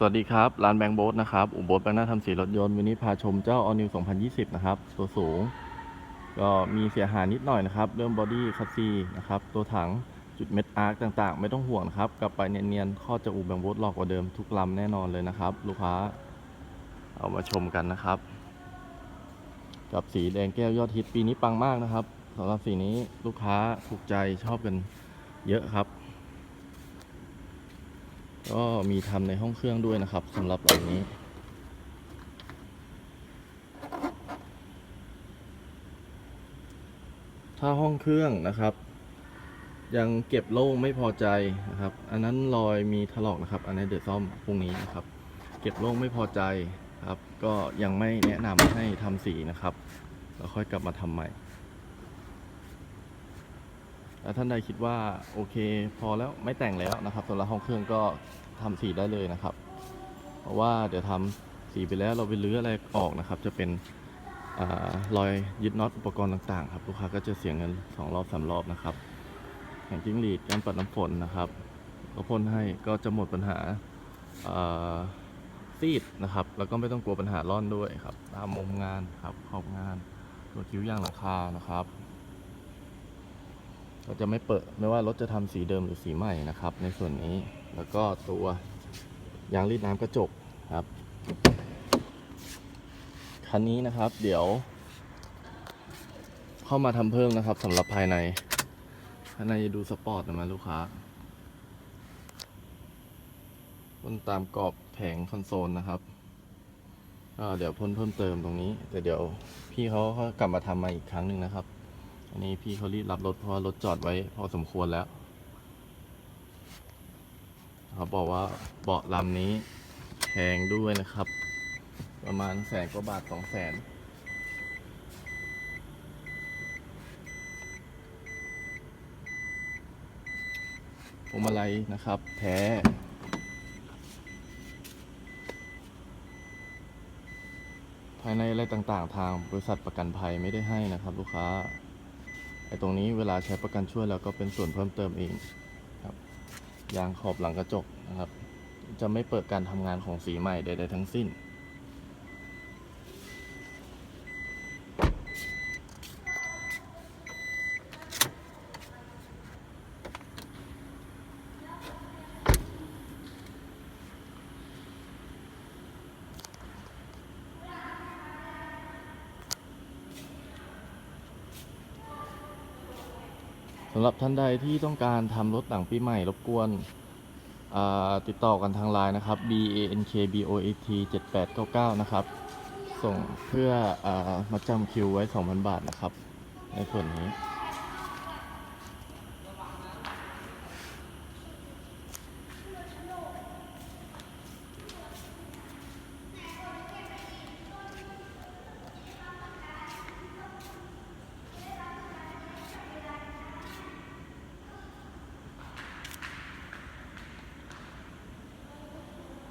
สวัสดีครับ ร้านแบงค์โบสนะครับ อุบลแบงค์หน้าทำสีรถยนต์ วันนี้พาชมเจ้า All New 2020 นะครับ ตัวสูง ก็มีเสียหายนิดหน่อยนะครับ เรื่องบอดี้คัสซีนะครับ ตัวถังจุดเม็ดอาร์คต่างๆ ไม่ต้องห่วงนะครับ กลับไปเนียนๆ ข้อจะอูแบงค์โบสหลอกกว่าเดิมทุกลำแน่นอนเลยนะครับ ลูกค้า เอามาชมกันนะครับ กับสีแดงแก้วยอดฮิตปีนี้ปังมากนะครับสำหรับสีนี้ลูกค้าถูกใจชอบกันเยอะครับ ก็มีทำในห้องเครื่องด้วยนะครับสำหรับอันนี้ ถ้าห้องเครื่องนะครับ ยังเก็บโล่งไม่พอใจนะครับ อันนั้นรอยมีถลอกนะครับ อันนี้เดี๋ยวซ่อมพรุ่งนี้นะครับ เก็บโล่งไม่พอใจครับ ก็ยังไม่แนะนำให้ทำสีนะครับ แล้วค่อยกลับมาทำใหม่ ท่านใดคิดว่าโอเค พอแล้วไม่แต่งแล้วนะครับสำหรับห้องเครื่องก็ทำสีได้เลยนะครับ เพราะว่าเดี๋ยวทำสีไปแล้วเราไปรื้ออะไรออกนะครับ จะเป็นอรอยยึดน็อตอุปกรณ์ต่างๆครับลูกค้าก็จะเสียเงินสองรอบสามรอบนะครับแห่งจิ้งหรีดการปัดน้ำฝนนะครับก็พ่นให้ก็จะหมดปัญหาอ่าซีดนะครับ แล้วก็ไม่ต้องกลัวปัญหาร่อนด้วยครับ ตามมุมงานครับขอบงานตัวคิ้วยางหลังคานะครับ ก็จะไม่เปิดไม่ว่ารถจะทำสีเดิมหรือสีใหม่นะครับ ในส่วนนี้แล้วก็ตัวยางรีดน้ำกระจกครับคันนี้นะครับ เดี๋ยว เข้ามาทำเพิ่มนะครับสำหรับภายในภายในจะดูสปอร์ตหนะลูกค้าพ่นตามกรอบแผงคอนโซลนะครับเดี๋ยวพ่นเพิ่มเติมตรงนี้ แต่เดี๋ยวพี่เขาเขากลับมาทำมาอีกครั้งหนึ่งนะครับ นนี้พี่เขารีบรับรถเพราะรถจอดไว้พอสมควรแล้ว เขาบอกว่าเบาะลำนี้แพงด้วยนะครับ ประมาณแสนกว่าบาทสองแสนพวงมาลัยนะครับ แท้ภายในอะไรต่างๆ ทางบริษัทประกันภัยไม่ได้ให้นะครับ ลูกค้า ไอ้ตรงนี้เวลาใช้ประกันช่วยเราก็เป็นส่วนเพิ่มเติมเองครับยางขอบหลังกระจกนะครับ จะไม่เปิดการทำงานของสีใหม่ใดๆทั้งสิ้นำหรับท่านใดที่ต้องการทำรถหลังปีใหม่รบกวนติดต่อกันทางไลน์นะครับ b a n k b o a t 7899 นะครับ ส่งเพื่ออมาจำคิวไว้ 2,000 บาทนะครับ ในส่วนนี้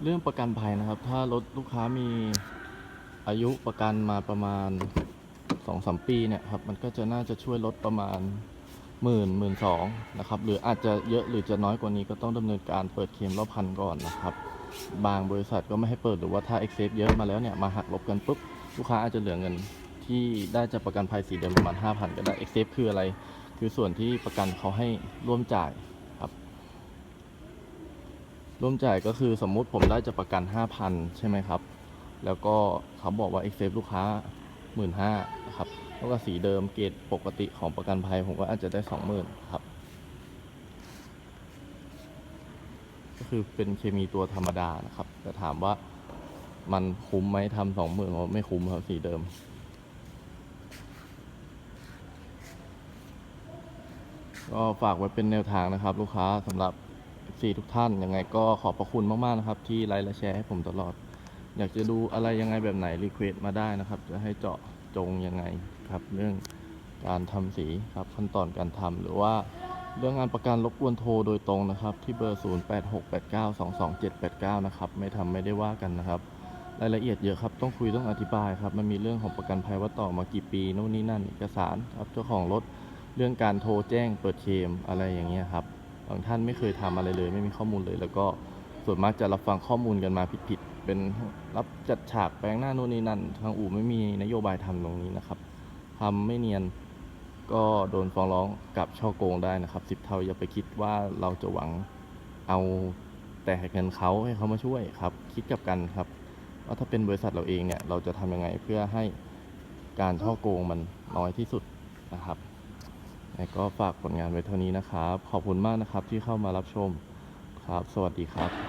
เรื่องประกันภัยนะครับ ถ้ารถลูกค้ามีอายุประกันมาประมาณสองสามปีเนี่ยครับ มันก็จะน่าจะช่วยลดประมาณหมื่นหมื่นสองนะครับ หรืออาจจะเยอะหรือจะน้อยกว่านี้ก็ต้องดำเนินการเปิดเคลมรอบพันก่อนนะครับ บางบริษัทก็ไม่ให้เปิดหรือว่าถ้าเอ็กเซฟเยอะมาแล้วเนี่ยมาหักลบกันปุ๊บลูกค้าอาจจะเหลือเงินที่ได้จากประกันภัยสีเดิมประมาณ 5,000 ก็ได้เอ็กเซฟคืออะไร คือส่วนที่ประกันเขาให้ร่วมจ่าย ร่วมจ่ายก็คือสมมุติผมได้จะประกัน 5,000 ใช่ไหมครับ แล้วก็เขาบอกว่า Excel ลูกค้า 15,000นะครับแล้วก็สีเดิมเกรดปกติของประกันภัย ผมก็อาจจะได้ 20,000ครับ ก็คือเป็นเคมีตัวธรรมดานะครับ แต่ถามว่ามันคุ้มไหมทำสองหมื่นไม่คุ้มครับสีเดิมก็ฝากไว้เป็นแนวทางนะครับ ลูกค้าสำหรับ สี่ทุกท่านยังไงก็ขอบพระคุณมากๆนะครับ ที่ไลค์และแชร์ให้ผมตลอด อยากจะดูอะไรยังไงแบบไหนรีเควสมาได้นะครับ จะให้เจาะจงยังไงครับ เรื่องการทำสีครับขั้นตอนการทำหรือว่าเรื่องงานประกันรบกวนโทรโดยตรงนะครับ ที่เบอร์ 0868922789 นะครับ ไม่ทำไม่ได้ว่ากันนะครับ รายละเอียดเยอะครับ ต้องคุยต้องอธิบายครับ มันมีเรื่องของประกันภัยว่าต่อมากี่ปีโน่นนี่นั่นเอกสารครับเจ้าของรถเรื่องการโทรแจ้งเปิดเคมอะไรอย่างเงี้ยครับ บางท่านไม่เคยทำอะไรเลย ไม่มีข้อมูลเลย แล้วก็ส่วนมากจะรับฟังข้อมูลกันมาผิดๆเป็นรับจัดฉากแปลงหน้านู่นนี่นั่น ทางอู่ไม่มีนโยบายทำตรงนี้นะครับทำไม่เนียนก็โดนฟ้องร้องกับช่อโกงได้นะครับสิบเท่าอย่าไปคิดว่าเราจะหวังเอาแต่เงินเขาให้เขามาช่วยครับ คิดกับกันครับว่าถ้าเป็นบริษัทเราเองเนี่ยเราจะทำยังไงเพื่อให้การช่อโกงมันน้อยที่สุดนะครับ แล้วก็ฝากผลงานไว้เท่านี้นะครับ ขอบคุณมากนะครับที่เข้ามารับชมครับ สวัสดีครับ